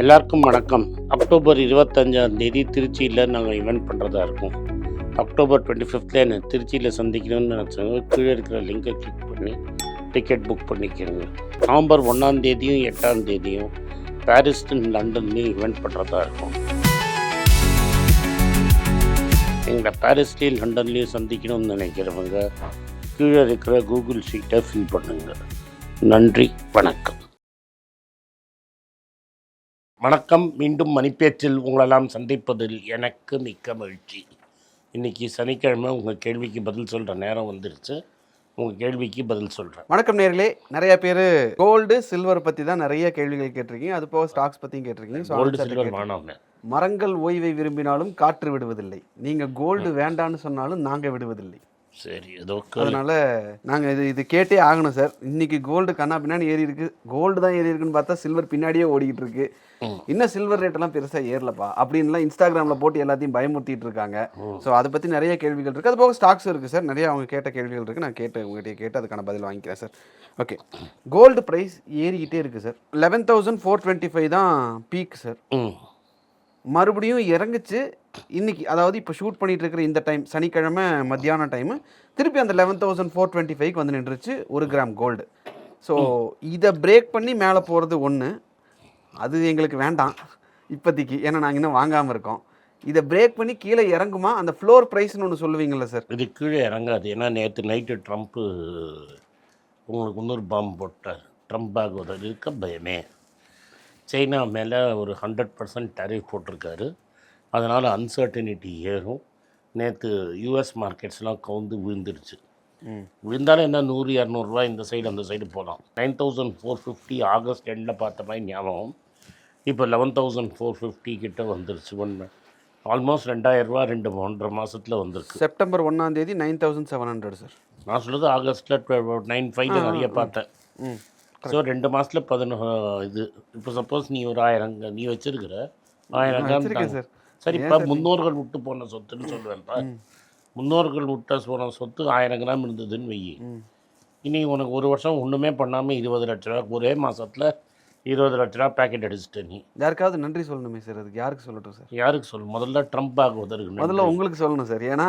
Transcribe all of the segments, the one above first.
எல்லாருக்கும் வணக்கம். அக்டோபர் இருபத்தஞ்சாம் தேதி திருச்சியில் நாங்கள் ஈவெண்ட் பண்ணுறதா இருக்கோம். அக்டோபர் டுவெண்ட்டி ஃபிஃப்த்தில் என்னை திருச்சியில் சந்திக்கணும்னு நினச்சவங்க கீழே இருக்கிற லிங்கை கிளிக் பண்ணி டிக்கெட் புக் பண்ணிக்கோங்க. நவம்பர் ஒன்றாம் தேதியும் எட்டாம் தேதியும் பாரிஸ் லண்டன்லேயும் ஈவெண்ட் பண்ணுறதா இருக்கும். எங்களை பாரிஸ்லேயும் லண்டன்லேயும் சந்திக்கணும்னு நினைக்கிறவங்க கீழே இருக்கிற கூகுள் ஷீட்டை ஃபில் பண்ணுங்கள் நன்றி வணக்கம். வணக்கம். மீண்டும் மணிப்பேச்சில் உங்களெல்லாம் சந்திப்பதில் எனக்கு மிக்க மகிழ்ச்சி. இன்னைக்கு சனிக்கிழமை உங்கள் கேள்விக்கு பதில் சொல்கிற நேரம் வந்துருச்சு. உங்கள் கேள்விக்கு பதில் சொல்கிறேன் வணக்கம் நேர்களே. நிறைய பேர் கோல்டு சில்வர் பத்தி தான் நிறைய கேள்விகள் கேட்டிருக்கீங்க. அது போக ஸ்டாக்ஸ் பத்தியும் கேட்டிருக்கீங்க. கோல்டு சில்வர் மரங்கள் ஓய்வை விரும்பினாலும் காற்று விடுவதில்லை. நீங்க கோல்டு வேண்டான்னு சொன்னாலும் நாங்க விடுவதில்லை. சரி ஏதோ. அதனால நாங்க இது இது கேட்டே ஆகணும் சார் இன்னைக்கு கோல்டு கண்ணா பின்னாடி ஏறி இருக்கு. கோல்டு தான் ஏறி இருக்குன்னு பார்த்தா சில்வர் பின்னாடியே ஓடிக்கிட்டு இருக்கு. இன்னும் சில்வர் ரேட் எல்லாம் பெருசா ஏறலப்பா? அப்படின்லாம் இன்ஸ்டாகிராம்ல போட்டு எல்லாத்தையும் பயமுறுத்திட்டு இருக்காங்க. ஸோ அதை பத்தி நிறைய கேள்விகள் இருக்கு. அது போக ஸ்டாக்ஸ் இருக்கு சார் நிறைய அவங்க கேட்ட கேள்விகள் இருக்கு. நான் கேட்டு உங்ககிட்ட கேட்டு அதுக்கான பதில் வாங்கிக்கிறேன் சார் ஓகே கோல்டு ப்ரைஸ் ஏறிக்கிட்டே இருக்கு sir eleven thousand four twenty five தான் பீக் சார் மறுபடியும் இறங்குச்சு. இன்னைக்கு அதாவது இப்போ ஷூட் பண்ணிட்டு இருக்கிற இந்த டைம் சனிக்கிழமை மத்தியான டைமு திருப்பி அந்த லெவன் தௌசண்ட் ஃபோர் டுவெண்ட்டி ஃபைவ்க்கு வந்து நின்றுச்சு ஒரு கிராம் கோல்டு ஸோ இதை பிரேக் பண்ணி மேலே போகிறது ஒன்று அது எங்களுக்கு வேண்டாம் இப்போதைக்கு. ஏன்னா நாங்கள் இன்னும் வாங்காமல் இருக்கோம். இதை பிரேக் பண்ணி கீழே இறங்குமா? அந்த ஃப்ளோர் ப்ரைஸ்னு ஒன்று சொல்லுவீங்கள்ல சார் இது கீழே இறங்காது. ஏன்னா நேற்று நைட்டு ட்ரம்ப்பு உங்களுக்கு இன்னொரு பாம்பு போட்டார் ட்ரம்ப் ஒரு இருக்க பயமே. சைனா மேலே ஒரு ஹண்ட்ரட் பர்சன்ட் டேரிஃப் போட்டிருக்காரு. அதனால் அன்சர்டனிட்டி ஏறும். நேற்று யூஎஸ் மார்க்கெட்ஸ்லாம் கவுந்து விழுந்துருச்சு. விழுந்தாலும் என்ன நூறு இரநூறுவா இந்த சைடு அந்த சைடு போகலாம் nine thousand four fifty August எண்டில் பார்த்த மாதிரி ஞாபகம். இப்போ லெவன் தௌசண்ட் ஃபோர் ஃபிஃப்டி கிட்ட வந்துருச்சு. ஒன்று ஆல்மோஸ்ட் ரெண்டாயிரரூவா ரெண்டு ஒன்றரை மாதத்தில் வந்திருக்கு. செப்டம்பர் ஒன்றாம் தேதி nine thousand seven hundred sir நான் சொல்கிறது ஆகஸ்ட்டில் நைன் ஃபைவ்ல நிறைய பார்த்தேன். ஸோ ரெண்டு மாதத்தில் பதினொ இது இப்போ சப்போஸ் நீ ஒரு ஆயிரம் நீ வச்சிருக்கிற ஆயிரம். சார் சரி இப்போ முன்னோர்கள் விட்டு போன சொத்துன்னு சொல்லுவேன்ப்பா. முன்னோர்கள் விட்ட போன சொத்து ஆயிரம் கிராம் இருந்ததுன்னு வெயி இனி உனக்கு ஒரு வருஷம் ஒன்றுமே பண்ணாமல் இருபது லட்ச ரூபா ஒரே மாதத்தில் இருபது லட்ச ரூபா பேக்கெட் அடிச்சிட்ட நீ. யாருக்காவது நன்றி சொல்லணுமே சார் அதுக்கு யாருக்கு சொல்லட்டும் சார்? யாருக்கு சொல்லு முதல்ல ட்ரம்ப் ஆகுவதற்கு முதல்ல உங்களுக்கு சொல்லணும் சார். ஏன்னா.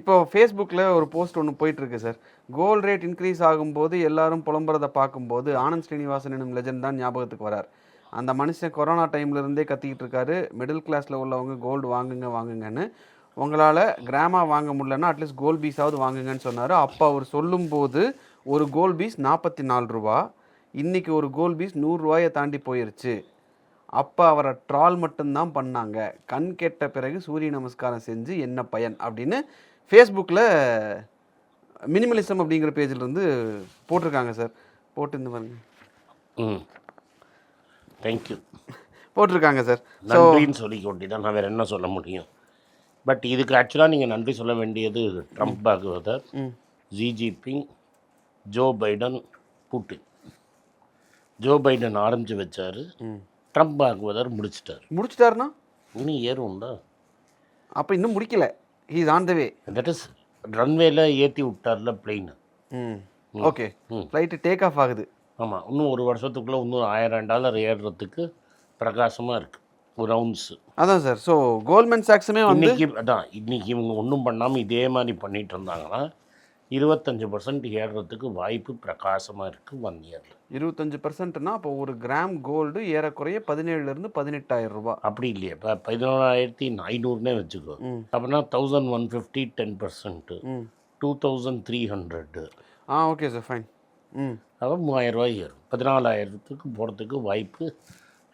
இப்போ ஃபேஸ்புக்கில் ஒரு போஸ்ட் ஒன்று போயிட்டு இருக்கு சார். கோல்ட் ரேட் இன்க்ரீஸ் ஆகும்போது எல்லாரும் புலம்புறதை பார்க்கும்போது ஆனந்த் ஸ்ரீனிவாசன் எனும் லெஜண்ட் தான் ஞாபகத்துக்கு வரார். அந்த மனுஷன் கொரோனா டைம்ல இருந்தே கத்திக்கிட்டு இருக்காரு மிடில் கிளாஸில் உள்ளவங்க கோல்டு வாங்குங்க வாங்குங்கன்னு. உங்களால் கிராமா வாங்க முடியலன்னா அட்லீஸ்ட் கோல் பீஸாவது வாங்குங்கன்னு சொன்னார். அப்போ அவர் சொல்லும்போது ஒரு கோல் பீஸ் நாற்பத்தி நாலு ரூபா இன்னைக்கு ஒரு கோல் பீஸ் நூறுரூவாயை தாண்டி போயிருச்சு. அப்போ அவரை ட்ரால் மட்டும்தான் பண்ணாங்க. கண் கெட்ட பிறகு சூரிய நமஸ்காரம் செஞ்சு என்ன பயன் அப்படின்னு ஃபேஸ்புக்கில் மினிமலிசம் அப்படிங்கிற பேஜில் இருந்து போட்டிருக்காங்க சார். போட்டு இந்த பாருங்க. ம். தேங்க்யூ போட்டிருக்காங்க சார் நன்றின்னு சொல்லிக்க வேண்டியதான் நான் வேறு என்ன சொல்ல முடியும்? பட் இதுக்கு ஆக்சுவலாக நீங்கள் நன்றி சொல்ல வேண்டியது ட்ரம்ப் ஆகுவதர் ம். Xi Jinping Joe Biden Putin Joe Biden ஆரம்பிச்சு வச்சாரு. ட்ரம்ப் ஆகுவதர் முடிச்சிட்டார். முடிச்சிட்டாருன்னா? இன்னும் ஏறும்டா அப்போ இன்னும் முடிக்கல. He's on the way that is ரன்வேல ஏற்றி விட்டார்ல பிளெயின் ம். ஓகே. ஃப்ளைட்டு டேக் ஆஃப் ஆகுது. ஆமாம் இன்னும் ஒரு வருஷத்துக்குள்ளே இன்னும் ஆயிரம் டாலர் ஏறுறதுக்கு பிரகாசமாக இருக்குது ஒரு ரவுண்ட்ஸு அதான் சார். ஸோ கோல்ட்மேன் சாக்ஸுமே வந்து இன்னைக்கு அதான் இன்னைக்கு இவங்க ஒன்றும் பண்ணாமல் இதே மாதிரி பண்ணிட்டு இருந்தாங்கன்னா இருபத்தஞ்சு பர்சன்ட் ஏறுறதுக்கு வாய்ப்பு பிரகாசமாக இருக்குது ஒன் இயரில் இருபத்தஞ்சு பர்சன்ட்னா அப்போ ஒரு கிராம் கோல்டு ஏறக்குறைய பதினேழுலேருந்து பதினெட்டாயிரம் ரூபாய் அப்படி இல்லையே. இப்போ பதினோராயிரத்தி ஐநூறுனே வச்சுக்கோ. அப்படின்னா thousand one fifty ten percent two thousand three hundred ஆ ஓகே சார் ஃபைன் ம். அப்போ மூவாயிரம் ரூபாய் ஏறும். பதினாலாயிரத்துக்கு போகிறதுக்கு வாய்ப்பு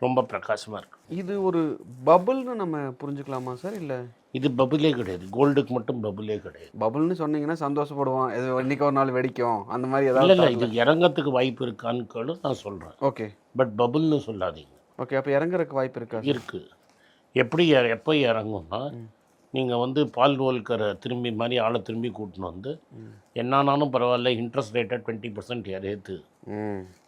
ரொம்ப பிரகாசமாக இருக்குது இது ஒரு பபுள்னு நம்ம புரிஞ்சுக்கலாமா சார்? இல்லை? இது பபுளே கிடையாது. கோல்டுக்கு மட்டும் பபுளே கிடையாது. பபுள்னு சொன்னீங்கன்னா சந்தோஷப்படுவோம். இது இன்னைக்கு ஒரு நாள் வெடிக்கும். அந்த மாதிரி ஏதாவது இல்லை இது இறங்கத்துக்கு வாய்ப்பு இருக்கான்னு கேளு நான் சொல்கிறேன் ஓகே. பட் பபுள்னு சொல்லாதீங்க. ஓகே அப்போ இறங்குறதுக்கு வாய்ப்பு இருக்கா இருக்குது எப்படி எப்போ இறங்கும்னா நீங்கள் வந்து பால் வோல்கரை திரும்பி மாதிரி ஆளை திரும்பி கூட்டின்னு வந்து என்னானாலும் பரவாயில்ல இன்ட்ரெஸ்ட் ரேட்டை டுவெண்ட்டி பர்சன்ட் ஏற்று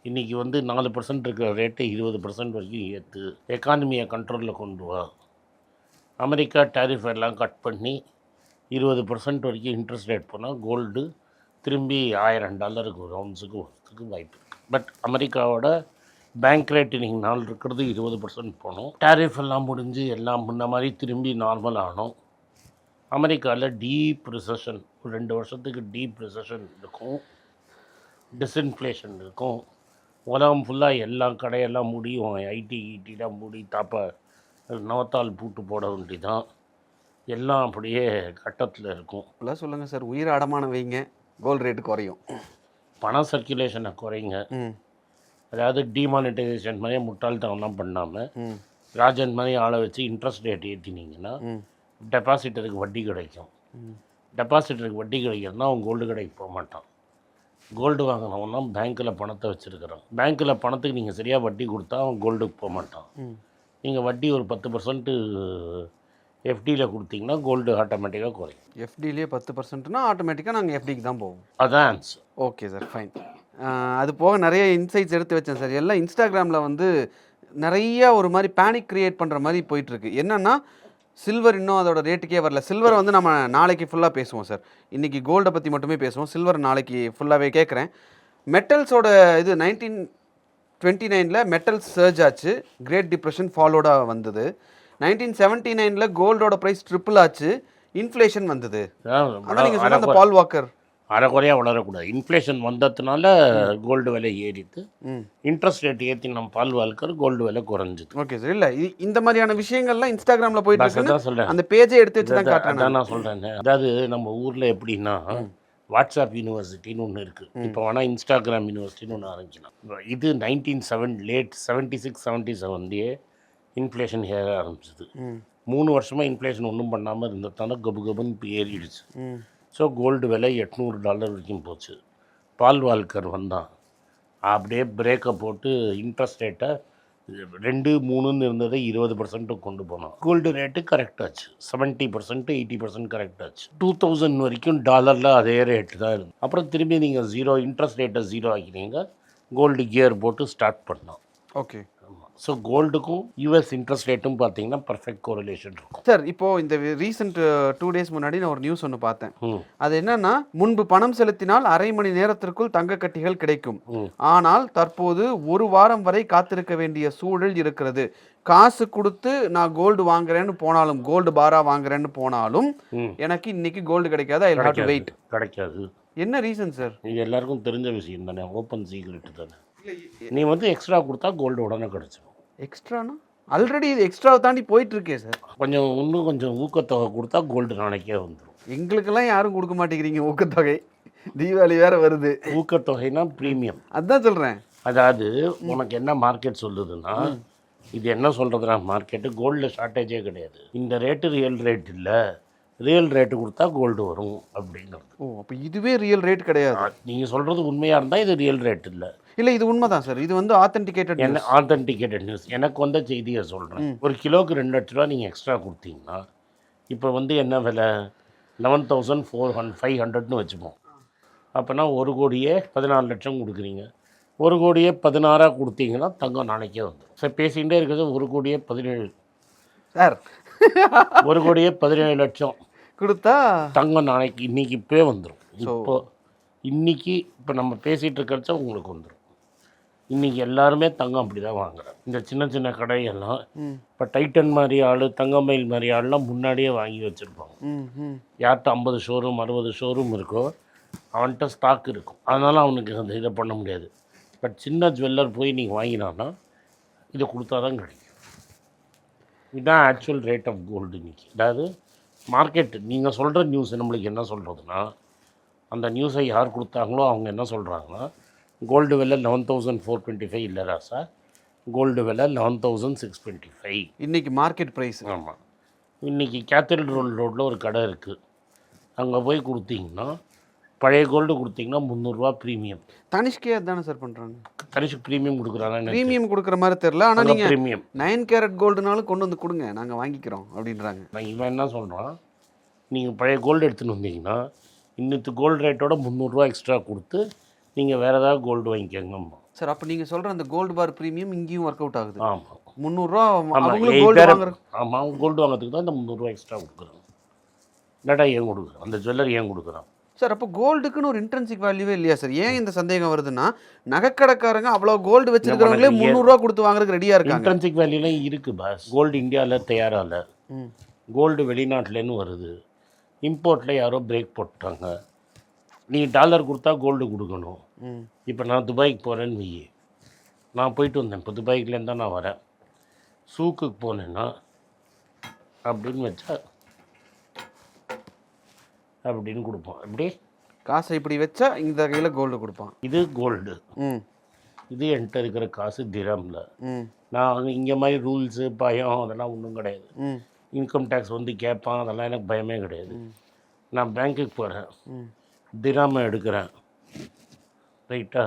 இன்றைக்கி வந்து நாலு பர்சன்ட் இருக்கிற ரேட்டை இருபது பர்சன்ட் வரைக்கும் ஏற்று எக்கானமியை கண்ட்ரோலில் கொண்டு வா. அமெரிக்கா டேரிஃப் எல்லாம் கட் பண்ணி இருபது பர்சன்ட் வரைக்கும் இன்ட்ரெஸ்ட் ரேட் போனால் கோல்டு திரும்பி ஆயிரம் டாலருக்கு ஒரு ரவுண்ட்ஸுக்கு வரதுக்கு வாய்ப்பு இருக்குது பட் அமெரிக்காவோட பேங்க் ரேட் இன்னைக்கு நாள் இருக்கிறது இருபது பர்சன்ட் போகணும் டேரிஃப் எல்லாம் முடிஞ்சு எல்லாம் முன்ன மாதிரி திரும்பி நார்மல் ஆனோம். அமெரிக்காவில் டீப் ரிசெஷன் ஒரு ரெண்டு வருஷத்துக்கு டீப் ரிசெஷன் இருக்கும். டிஸ்இன்ஃப்ளேஷன் இருக்கும். உலகம் ஃபுல்லாக எல்லா கடையெல்லாம் முடியும் ஐடி ஈட்டிலாம் மூடி தாப்ப நவத்தால் பூட்டு போட வேண்டிதான். எல்லாம் அப்படியே கட்டத்தில் இருக்கும். இப்பெல்லாம் சொல்லுங்கள் சார். உயிர் அடமான வைங்க. கோல்டு ரேட்டு குறையும். பண சர்க்குலேஷனை குறைங்க. அதாவது டிமானிட்டைசேஷன் மாதிரி முட்டாள்தனம்லாம் பண்ணாமல் ராஜன் மாதிரி ஆளை வச்சு இன்ட்ரெஸ்ட் ரேட் ஏற்றினீங்கன்னா டெபாசிட்டருக்கு வட்டி கிடைக்கும். டெபாசிட்டருக்கு வட்டி கிடைக்கிறதுனா அவன் கோல்டு கடைக்கு போக மாட்டான். கோல்டு வாங்கினவனா பேங்க்கில் பணத்தை வச்சுருக்கிறான். பேங்க்கில் பணத்துக்கு நீங்கள் சரியாக வட்டி கொடுத்தா அவன் கோல்டுக்கு போக மாட்டான். நீங்கள் வட்டி ஒரு பத்து பர்சன்ட்டு எஃப்டியில் கொடுத்தீங்கன்னா கோல்டு ஆட்டோமேட்டிக்காக குறையும். எஃப்டிலேயே பத்து பர்சன்ட்னா ஆட்டோமேட்டிக்காக நாங்கள் எஃப்டிக்கு தான் போவோம். அதான் ஆன்சர் ஓகே சார் ஃபைன் அது போக நிறைய இன்சைட்ஸ் எடுத்து வச்சேன் சார் எல்லாம் இன்ஸ்டாகிராமில் வந்து நிறைய ஒரு மாதிரி பேனிக் கிரியேட் பண்ணுற மாதிரி போயிட்டுருக்கு என்னென்னா சில்வர் இன்னும் அதோட ரேட்டுக்கே வரல. சில்வர் வந்து நம்ம நாளைக்கு ஃபுல்லாக பேசுவோம் சார் இன்றைக்கி கோல்டை பற்றி மட்டுமே பேசுவோம். சில்வர் நாளைக்கு ஃபுல்லாகவே கேட்குறேன். மெட்டல்ஸோட இது நைன்டீன் டுவெண்ட்டி நைனில் மெட்டல்ஸ் சர்ஜ் ஆச்சு. கிரேட் டிப்ரெஷன் ஃபாலோடாக வந்தது. நைன்டீன் செவன்ட்டி நைனில் கோல்டோட ப்ரைஸ் ட்ரிபிள் ஆச்சு. இன்ஃப்ளேஷன் வந்தது. அதான் நீங்கள் சொன்ன அந்த பால் வாக்கர் அரைக்குறையாக வளரக்கூடாது. இன்ஃப்ளேஷன் வந்ததுனால கோல்டு விலை ஏறித்து இன்ட்ரெஸ்ட் ரேட் ஏற்றி நம்ம பால் வாழ்க்கர் கோல்டு விலை குறைஞ்சிது. ஓகே சார் இல்லை இந்த மாதிரியான விஷயங்கள்லாம் இன்ஸ்டாகிராமில் போயிட்டு அதான் சொல்கிறேன் அந்த பேஜை எடுத்து வச்சு தான் காட்டுறேன் நான் சொல்கிறேன் அதாவது நம்ம ஊரில் எப்படின்னா வாட்ஸ்அப் யூனிவர்சிட்டின்னு ஒன்று இருக்குது இப்போ வேணால் இன்ஸ்டாகிராம் யூனிவர்சிட்டின்னு ஒன்று ஆரம்பிக்கலாம் இது nineteen seven late seventy six seventy செவன்லேயே inflation ஏற ஆரம்பிச்சது. மூணு வருஷமாக இன்ஃப்ளேஷன் ஒன்றும் பண்ணாமல் இருந்ததால கபு கபுன்னு ஏறிடுச்சு. ஸோ கோல்டு விலை எட்நூறு டாலர் வரைக்கும் போச்சு. பால் வால்கர் வந்தான். அப்படியே பிரேக்கை போட்டு இன்ட்ரெஸ்ட் ரேட்டை ரெண்டு மூணுன்னு இருந்ததை இருபது பர்சன்ட்டுக்கு கொண்டு போனோம் கோல்டு ரேட்டு கரெக்டாச்சு செவன்ட்டி பர்சன்ட் எயிட்டி பர்சன்ட் கரெக்டாச்சு டூ தௌசண்ட் வரைக்கும் டாலரில் அதே ரேட்டு தான் இருந்தது. அப்புறம் திரும்பி நீங்கள் ஜீரோ இன்ட்ரெஸ்ட் ரேட்டை ஜீரோ ஆக்கினீங்க. கோல்டு கியர் போட்டு ஸ்டார்ட் பண்ணோம் ஓகே ஸோ கோல்டுக்கும் யூஎஸ் இன்ட்ரெஸ்ட் ரேட்டும் பார்த்தீங்கன்னா பர்ஃபெக்ட் கோரிலேஷன் இருக்கும். சார் இப்போ இந்த ரீசெண்ட் டூ டேஸ் முன்னாடி நான் ஒரு நியூஸ் ஒன்று பார்த்தேன். அது என்னன்னா முன்பு பணம் செலுத்தினால் அரை மணி நேரத்திற்குள் தங்க கட்டிகள் கிடைக்கும். ஆனால் தற்போது ஒரு வாரம் வரை காத்திருக்க வேண்டிய சூழல் இருக்கிறது. காசு கொடுத்து நான் கோல்டு வாங்குறேன்னு போனாலும் கோல்டு பாரா வாங்குறேன்னு போனாலும் எனக்கு இன்னைக்கு கோல்டு கிடைக்காது ஐ ஹாவ் டு வெயிட் கிடைக்காது. என்ன ரீசன் சார் இது எல்லாருக்கும் தெரிஞ்ச விஷயம் தானே ஓப்பன் சீக்ரெட் தானே. நீ வந்து எக்ஸ்ட்ரா கொடுத்தா கோல்டு உடனே கிடச்சிடும் எக்ஸ்ட்ரானா ஆல்ரெடி இது எக்ஸ்ட்ராவை தாண்டி போயிட்டு இருக்கே சார் கொஞ்சம் இன்னும் கொஞ்சம் ஊக்கத்தொகை கொடுத்தா கோல்டு நாளைக்கே வந்துடும் எங்களுக்கெல்லாம் யாரும் கொடுக்க மாட்டேங்கிறீங்க ஊக்கத்தொகை. தீபாவளி வேற வருது. ஊக்கத்தொகைனா ப்ரீமியம் அதான் சொல்றேன். அதாவது உனக்கு என்ன மார்க்கெட் சொல்லுதுன்னா இது என்ன சொல்கிறதுனா மார்க்கெட்டு கோல்டில் ஷார்ட்டேஜே கிடையாது. இந்த ரேட்டு ரியல் ரேட் இல்லை. ரியல் ரேட்டு கொடுத்தா கோல்டு வரும் அப்படிங்கிறது. ஓ அப்போ இதுவே ரியல் ரேட் கிடையாது. நீங்கள் சொல்கிறது உண்மையாக இருந்தால் இது ரியல் ரேட் இல்லை. இல்ல இது உண்மைதான் சார் இது வந்து ஆத்தென்டிகேட்டட் என்ன ஆத்தென்டிகேட்டட் நியூஸ் எனக்கு வந்த செய்தியை சொல்கிறேன் ஒரு கிலோவுக்கு ரெண்டு லட்ச ரூபா நீங்கள் எக்ஸ்ட்ரா கொடுத்தீங்கன்னா இப்போ வந்து என்ன விலை? Eleven thousand four hundred five ஹண்ட்ரட்னு வச்சுப்போம். அப்போனா ஒரு கோடியே பதினாலு லட்சம் கொடுக்குறீங்க. ஒரு கோடியே பதினாறாக கொடுத்தீங்கன்னா தங்கம் நாளைக்கே வந்துடும் சார் பேசிகிட்டே இருக்கிறது ஒரு கோடியே பதினேழு. சார் ஒரு கோடியே பதினேழு லட்சம். கொடுத்தா? தங்கம் நாளைக்கு இன்னைக்கு இப்போவே வந்துடும் இப்போ இன்னைக்கு இப்போ நம்ம பேசிகிட்டு இருக்கிறச்ச உங்களுக்கு வந்துடும் இன்னைக்கு எல்லாருமே தங்கம் அப்படி தான் வாங்குறாங்க. இந்த சின்ன சின்ன கடையெல்லாம் இப்போ டைட்டன் மாதிரி ஆள் தங்கமயில் மாதிரி ஆள்லாம் முன்னாடியே வாங்கி வச்சுருப்பாங்க. யார்கிட்ட ஐம்பது ஷோரூம் அறுபது ஷோரூம் இருக்கோ அவன்கிட்ட ஸ்டாக் இருக்கும். அதனால் அவனுக்கு அந்த இதை பண்ண முடியாது. பட் சின்ன ஜுவல்லர் போய் நீங்கள் வாங்கினான்னா இதை கொடுத்தா தான் கிடைக்கும். இதுதான் ஆக்சுவல் ரேட் ஆஃப் கோல்டு இன்னைக்கு. அதாவது மார்க்கெட் நீங்கள் சொல்கிற நியூஸ் நம்மளுக்கு என்ன சொல்கிறதுனா அந்த நியூஸை யார் கொடுத்தாங்களோ அவங்க என்ன சொல்கிறாங்கன்னா கோல்டு விலை eleven thousand four twenty five இல்லை ராசா கோல்டு விலை eleven thousand six twenty five இன்னைக்கு மார்க்கெட் பிரைஸ் ஆமாம் இன்றைக்கி கேத்தல் ரோல் ரோட்டில் ஒரு கடை இருக்குது அங்கே போய் கொடுத்தீங்கன்னா பழைய கோல்டு கொடுத்தீங்கன்னா முந்நூறுரூவா ப்ரீமியம் தனிஷ்கே தானே சார் பண்றாங்க? தனிஷ் ப்ரீமியம் கொடுக்குறாங்க ப்ரீமியம் கொடுக்குற மாதிரி தெரியல. ஆனா நீங்க ப்ரீமியம் நைன் கேரட் கோல்டுனாலும் கொண்டு வந்து கொடுங்க. நாங்க வாங்கிக்கிறோம் அப்படின்றாங்க. நான் இவன் என்ன சொல்கிறான் நீங்கள் பழைய கோல்டு எடுத்துன்னு வந்தீங்கன்னா இன்னத்து கோல்டு ரேட்டோட முந்நூறுரூவா எக்ஸ்ட்ரா கொடுத்து நீங்கள் வேறு ஏதாவது கோல்டு வாங்கிக்கோங்கம்மா சார் அப்ப நீங்க சொல்ற அந்த கோல்டு பார் ப்ரீமியம் இங்கேயும் ஒர்க் அவுட் ஆகுது. ஆமாம் முந்நூறுரூவா ஆமாம் அவங்களும் கோல்டு வாங்குறதுக்கு தான் இந்த முந்நூறுரூவா எக்ஸ்ட்ரா கொடுக்குறான் இல்லாட்டா ஏன் கொடுக்குறான் அந்த ஜுவல்லர் ஏன் கொடுக்குறான் சார் அப்போ கோல்டுக்குன்னு ஒரு இன்ட்ரென்சிக் வேல்யூவே இல்லையா சார்? ஏன் இந்த சந்தேகம் வருதுன்னா நகைக்கடைக்காரங்க அவ்வளோ கோல்டு வச்சிருக்கிறவங்களே முந்நூறுரூவா கொடுத்து வாங்குறதுக்கு ரெடியாக இருக்காங்க. இன்ட்ரென்சிக் வேல்யூலாம் இருக்குது பாஸ். கோல்டு இந்தியாவில் தயாராகல கோல்டு வெளிநாட்டிலேருந்து வருது. இம்போர்ட்டில் யாரோ பிரேக் போட்டாங்க நீ டாலர் கொடுத்தா கோல்டு கொடுக்கணும். இப்போ நான் துபாய்க்கு போகிறேன்னு வை. நான் போயிட்டு வந்தேன். இப்போ துபாய்க்குலேருந்து தான் நான் வரேன். சூக்குக்கு போனேன்னா அப்படின்னு வச்சா அப்படின்னு கொடுப்போம் எப்படி? காசை இப்படி வச்சா இந்த கையில் கோல்டு கொடுப்பான். இது கோல்டு இது என்கிட்ட இருக்கிற காசு திரமில் நான் இங்கே மாதிரி ரூல்ஸு பயம் அதெல்லாம் ஒன்றும் கிடையாது. இன்கம் டேக்ஸ் வந்து கேட்பான் அதெல்லாம் எனக்கு பயமே கிடையாது. நான் பேங்க்குக்கு போகிறேன் திராம எடுக்கிறேன். ரைட்டா?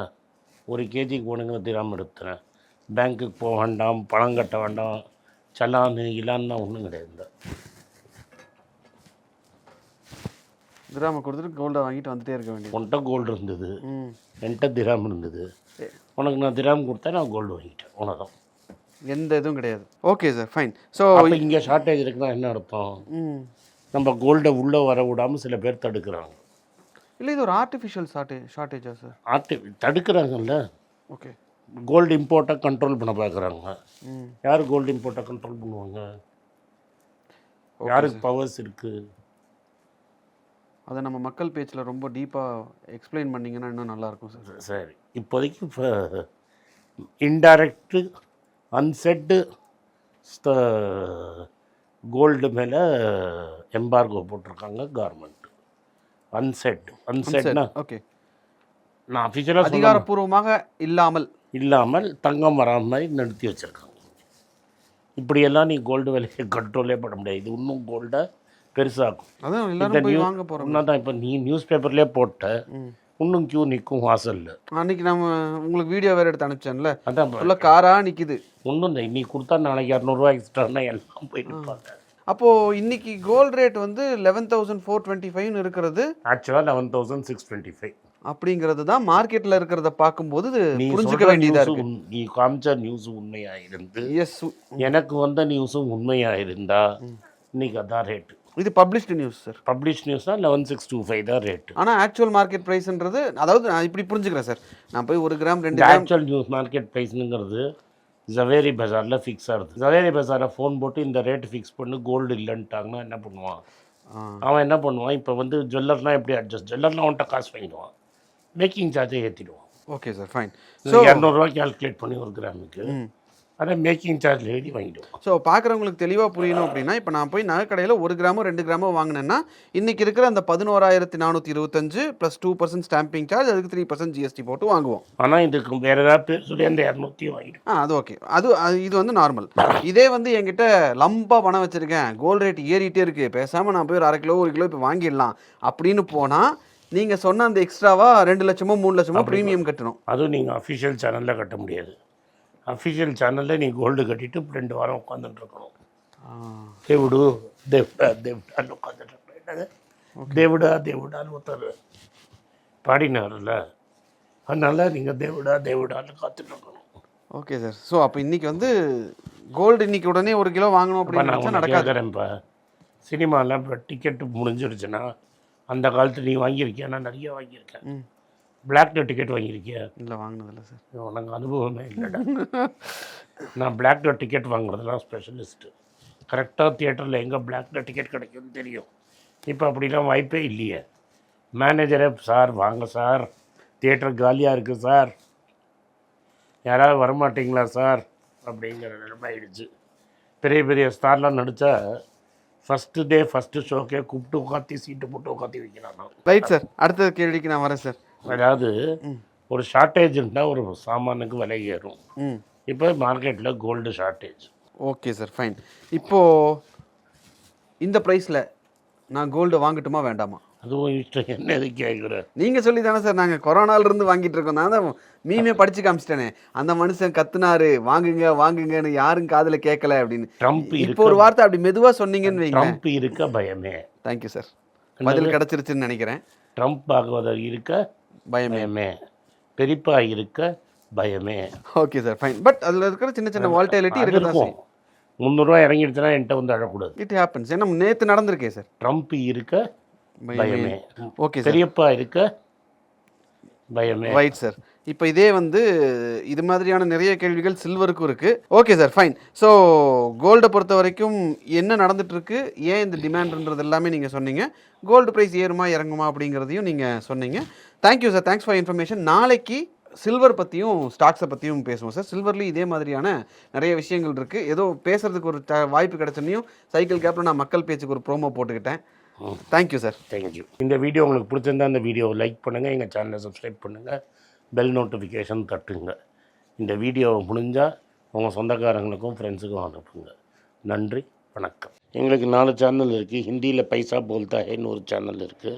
ஒரு கேஜிக்கு ஒன்றுங்கிற திராம எடுத்துறேன். பேங்க்குக்கு போக வேண்டாம் பணம் கட்ட வேண்டாம் சலான்னு இலான்னா ஒன்றும் கிடையாது இந்த. கிராம கொடுத்துட்டு கோல்டை வாங்கிட்டு வந்துட்டே இருக்க வேண்டியது. உன்கிட்ட கோல்டு இருந்தது. என்கிட்ட திராம் இருந்தது. உனக்கு நான் திராம் கொடுத்தா நான் கோல்டு வாங்கிட்டேன். உனதான் எந்த இதுவும் கிடையாது. ஓகே சார் ஃபைன் ஸோ இங்கே ஷார்ட்டேஜ் இருக்குன்னா என்ன அர்த்தம்? நம்ம கோல்டை உள்ளே வர விடாமல் சில பேர் தடுக்கிறாங்க. இல்லை இது ஒரு ஆர்டிஃபிஷியல் ஷார்ட்டே ஷார்ட்டேஜா சார் ஆர்டி தடுக்கிறாங்கல்ல. ஓகே கோல்டு இம்போர்ட்டை கண்ட்ரோல் பண்ண பார்க்குறாங்க யார் கோல்டு இம்போர்ட்டை கண்ட்ரோல் பண்ணுவாங்க? யாருக்கு பவர்ஸ் இருக்குது அதை நம்ம மக்கள் பேச்சில் ரொம்ப டீப்பாக எக்ஸ்பிளைன் பண்ணீங்கன்னா இன்னும் நல்லாயிருக்கும் சார் சரி. இப்போதைக்கு இப்போ இன்டைரக்டு அன்செட்டு கோல்டு மேலே எம்பார்கோ போட்டிருக்காங்க கவர்மெண்ட் அன்செட் அன்செட்னா ஓகே நான் அஃபிஷியலாக அதிகாரப்பூர்வமாக இல்லாமல். இல்லாமல் தங்கம் வராத மாதிரி நிறுத்தி வச்சுருக்காங்க. இப்படியெல்லாம் நீ கோல்டு விலையை கண்ட்ரோலே பண்ண முடியாது. இது இன்னும் கோல்டை பெருசாக்கும். அதான் இந்த எல்லாரும் போய் நியூ வாங்க போகிறோம் தான் இப்போ நீ நியூஸ் பேப்பர்லேயே போட்ட இன்னும் கியூ நிற்கும் வாசலில். அன்னைக்கு நம்ம உங்களுக்கு வீடியோ வேறு எடுத்து அனுப்பிச்சேன்ல. அதான் உள்ள காரா நிக்குது. ஒன்றும் இல்லை நீ கொடுத்தா நாளைக்கு இரநூறுவா எக்ஸ்ட்ரானா எல்லாம் போய் நிற்பாங்க அப்போ இன்னைக்கு கோல்ட் ரேட் வந்து லெவன் தௌசண்ட் ஃபோர் டுவெண்ட்டி ஃபைவ்னு இருக்கிறது. ஆக்சுவலாக eleven thousand six twenty five அப்படிங்கிறது தான் மார்க்கெட்ல இருக்கிறத பார்க்கும்போது புரிஞ்சுக்க சொல்ற வேண்டியதா news இருக்கு. நீ காமிச்ச நியூஸ் உண்மையாக இருந்து எஸ் எனக்கு வந்த நியூஸும் உண்மையாக இருந்தா இன்னைக்கு அதான் ரேட்டு இது பப்ளிஷ்டு நியூஸ் சார் பப்ளிஷ் நியூஸ்னால் லெவன் சிக்ஸ் டூ ஃபைவ் தான் ரேட்டு ஆனா ஆக்சுவல் மார்க்கெட் ப்ரைஸ்ன்றது அதாவது நான் இப்படி புரிஞ்சுக்கிறேன் சார் நான் போய் ஒரு கிராம் ரெண்டு ஆக்சுவல் நியூஸ் மார்க்கெட் ப்ரைஸுங்கிறது ஜவேரி பஜாரில் ஃபிக்ஸ் ஆகுது ஜவேரி பஜாரை ஃபோன் போட்டு இந்த ரேட்டு ஃபிக்ஸ் பண்ணி கோல்டு இல்லைன்ட்டாங்கன்னா என்ன பண்ணுவான்? அவன் என்ன பண்ணுவான்? இப்போ வந்து ஜுவல்லர்லாம் எப்படி அட்ஜஸ்ட் ஜுவல்லர்லாம் அவன்கிட்ட காசு வாங்கிடுவான். மேக்கிங் சார்ஜை ஏற்றிடுவான் ஓகே சார் ஃபைன் ஸோ இரநூறுவா கால்குலேட் பண்ணி ஒரு கிராமுக்கு அதை மேக்கிங் சார்ஜ் எழுதி வாங்கிடுவான் ஸோ பார்க்குறவங்களுக்கு தெளிவாக புரியணும் அப்படின்னா இப்போ நான் போய் நகைக்கடையில் ஒரு கிராமோ ரெண்டு கிராமோ வாங்கினேன்னா இன்னைக்கு இருக்கிற அந்த பதினோராயிரத்தி நானூற்றி இருபத்தஞ்சு plus two percent stamping charge அதுக்கு த்ரீ பர்சன்ட் ஜிஎஸ்டி போட்டு வாங்குவோம். ஆனால் இதுக்கு வேறு ஏதாவது பேர் சொல்லி அந்த இரநூத்தியும் வாங்கிடுவான் ஆ அது ஓகே அது இது வந்து நார்மல் இதே வந்து என்கிட்ட லம்பாக பணம் வச்சுருக்கேன். கோல்டு ரேட் ஏறிட்டே இருக்குது பேசாமல் நான் போய் ஒரு அரை கிலோ ஒரு கிலோ இப்போ வாங்கிடலாம். அப்படின்னு போனால் நீங்கள் சொன்ன அந்த எக்ஸ்ட்ராவா ரெண்டு லட்சமோ மூணு லட்சமோ ப்ரீமியம் கட்டணும். அதுவும் நீங்கள் அஃபிஷியல் சேனலில் கட்ட முடியாது. அஃபிஷியல் சேனலில் நீ கோல்டு கட்டிட்டு ரெண்டு வாரம் உட்காந்துட்டுருக்கணும் தேவிடு தேவ்டா தேவ்டான்னு உட்காந்துட்டு என்னது? தேவிடா தேவிடான்னு ஒருத்தர் பாடினார்ல அதனால் நீங்கள் தேவிடா தேவிடான்னு காத்துட்ருக்கணும் ஓகே சார். ஸோ அப்போ இன்றைக்கி வந்து கோல்டு இன்றைக்கி உடனே ஒரு கிலோ வாங்கணும் அப்படின்னு நடக்காதுறேன்ப்பா சினிமாலாம் இப்போ டிக்கெட்டு முடிஞ்சிருச்சுன்னா அந்த காலத்தில் நீ வாங்கியிருக்கியா? நான் நிறைய வாங்கியிருக்கேன். பிளாக்ல டிக்கெட் வாங்கியிருக்கியா? இல்லை வாங்கினதில்ல சார் உனக்கு அனுபவமே இல்லைடா. நான் பிளாக்ல டிக்கெட் வாங்குறதுலாம் ஸ்பெஷலிஸ்ட்டு கரெக்டாக தியேட்டரில் எங்கே பிளாக்ல டிக்கெட் கிடைக்கும்னு தெரியும். இப்போ அப்படிலாம் வாய்ப்பே இல்லையே. மேனேஜரே சார் வாங்க சார். தியேட்டர் காலியாக இருக்குது சார். யாராவது வரமாட்டீங்களா சார்? அப்படிங்கிற நிலைமை ஆயிடுச்சு. பெரிய பெரிய ஸ்டார்லாம் நடித்தா ஃபஸ்ட்டு டே ஃபஸ்ட்டு ஷோக்கே கூப்பிட்டு உட்காத்தி சீட்டு போட்டு உட்காத்தி வைக்கிறான் ரைட் சார் அடுத்த கேள்விக்கு நான் வரேன் சார் அதாவது ஒரு ஷார்ட்டேஜ் இருந்தால் ஒரு சாமானுக்கு விலை ஏறும். இப்போ மார்க்கெட்டில் gold shortage okay sir fine இப்போது இந்த ப்ரைஸில் நான் கோல்டு வாங்கட்டுமா வேண்டாமா? அதுவும் இஷ்டம். என்ன எது கேட்குற நீங்கள் சொல்லி தானே சார் நாங்கள் கொரோனாவிலேருந்து வாங்கிட்டு இருக்கோம். நான் தான் மீமே படித்து காமிச்சிட்டேனே. அந்த மனுஷன் கத்துனாரு. வாங்குங்க வாங்குங்கன்னு யாரும் காதில் கேட்கல அப்படின்னு. ட்ரம்ப் இப்போ ஒரு வார்த்தை அப்படி மெதுவாக சொன்னீங்கன்னு வைங்க. ட்ரம்ப் இருக்க பயமே. தேங்க்யூ சார் பதில் கிடச்சிருச்சுன்னு நினைக்கிறேன். ட்ரம்ப் ஆகுவதர் இருக்க? பயமே. பெரியப்பா இருக்க பயமே. ஓகே சார் ஃபைன் பட் அதில் இருக்கிற சின்ன சின்ன வால்டைலிட்டி இருக்கும். முந்நூறுரூவா இறங்கிடுச்சுன்னா என்கிட்ட வந்து அழக்கூடாது. இட் ஹேப்பன்ஸ் ஏன்னா நேற்று நடந்திருக்கே சார் ட்ரம்ப் இருக்க பயமே. ஓகே பெரியப்பா இருக்க பயமே. ரைட் சார் இப்போ இதே வந்து இது மாதிரியான நிறைய கேள்விகள் சில்வருக்கும் இருக்குது ஓகே சார் ஃபைன் ஸோ கோல்டை பொறுத்த வரைக்கும் என்ன நடந்துட்டு இருக்கு ஏன் இந்த டிமாண்ட்ன்றது எல்லாமே நீங்கள் சொன்னீங்க. கோல்டு ப்ரைஸ் ஏறுமா இறங்குமா அப்படிங்கிறதையும் நீங்கள் சொன்னீங்க. Thank you sir thanks for information நாளைக்கு சில்வர் பற்றியும் ஸ்டாக்ஸை பற்றியும் பேசுவோம் சார் சில்வர்லேயும் இதே மாதிரியான நிறைய விஷயங்கள் இருக்குது ஏதோ பேசுறதுக்கு ஒரு வாய்ப்பு கிடைச்சனையும் சைக்கிள் கேப்பில் நான் மக்கள் பேச்சுக்கு ஒரு ப்ரோமோ போட்டுக்கிட்டேன். Thank you sir thank you இந்த வீடியோ உங்களுக்கு பிடிச்சிருந்தா இந்த வீடியோவை லைக் பண்ணுங்கள் எங்கள் சேனலை சப்ஸ்கிரைப் பண்ணுங்கள் பெல் நோட்டிஃபிகேஷன் தட்டுங்க. இந்த வீடியோவை முடிஞ்சால் உங்கள் சொந்தக்காரங்களுக்கும் ஃப்ரெண்ட்ஸுக்கும் அனுப்புங்க. நன்றி. வணக்கம். எங்களுக்கு நாலு சேனல் இருக்குது ஹிந்தியில் பைசா போல்தா ஹேன்னு ஒரு சேனல் இருக்குது